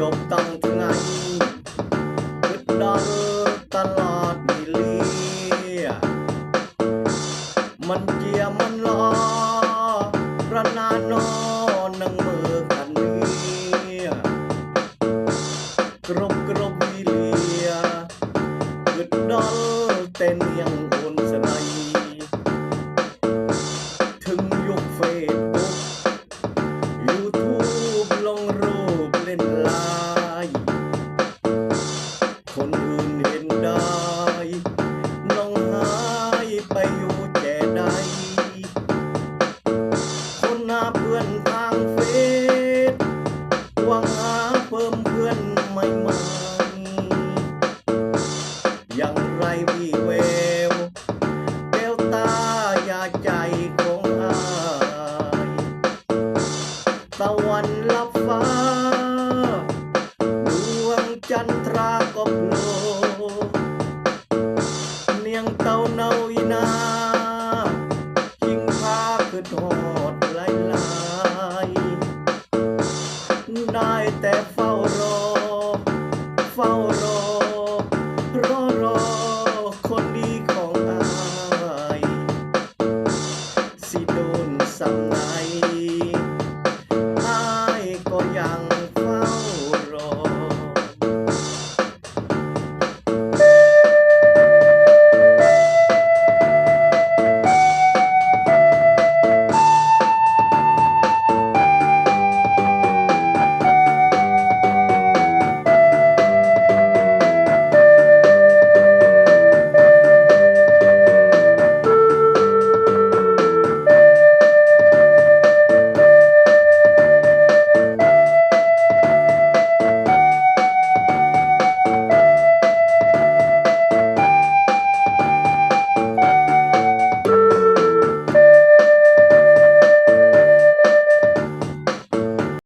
ยบตังทุกงานกดดันตลอดอีเลียมันเจียมันรอระนานอนนังมือกันนี้กรบกรบอีเลียกดดันเต็มยังอ ไรวีเวลเดลตายาใจของอายตะวันลับฟ้าดวงจันทราก็โผลเนียงเต่าเนาอีนาหิงพาคือทอดลไยลได้แต่ road.